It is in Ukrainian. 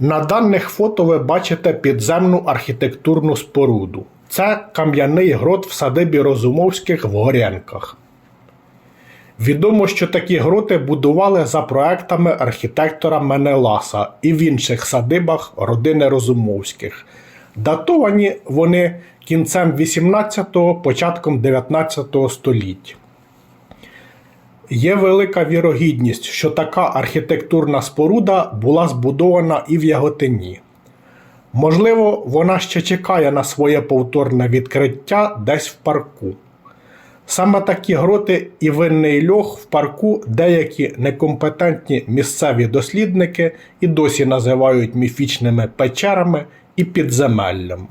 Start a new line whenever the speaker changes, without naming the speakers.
На даних фото ви бачите підземну архітектурну споруду. Це кам'яний грот в садибі Розумовських в Горянках. Відомо, що такі гроти будували за проектами архітектора Менеласа і в інших садибах родини Розумовських. Датовані вони кінцем 18-го, початком 19 століття. Є велика вірогідність, що така архітектурна споруда була збудована і в Яготині. Можливо, вона ще чекає на своє повторне відкриття десь в парку. Саме такі гроти і винний льох в парку деякі некомпетентні місцеві дослідники і досі називають міфічними печерами і підземеллям.